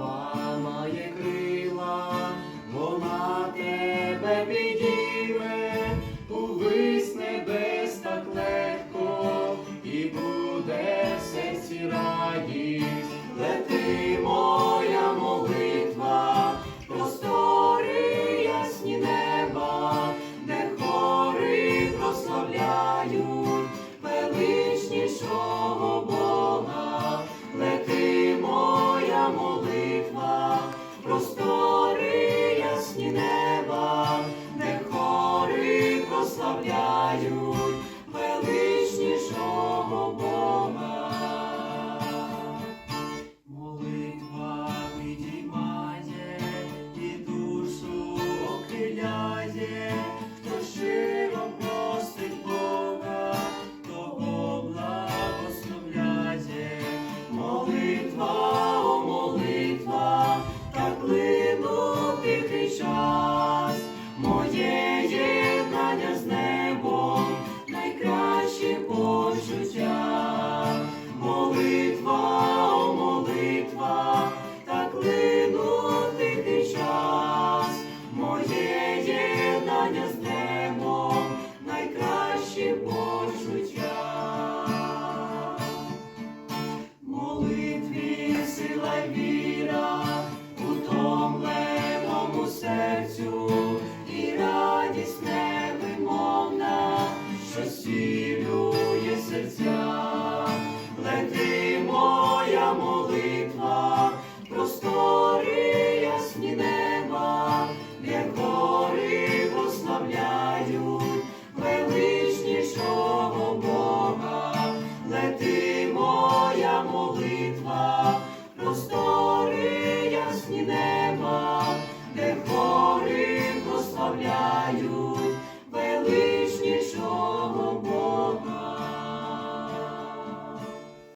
Лапа має крила, вона тебе підійде. Господь.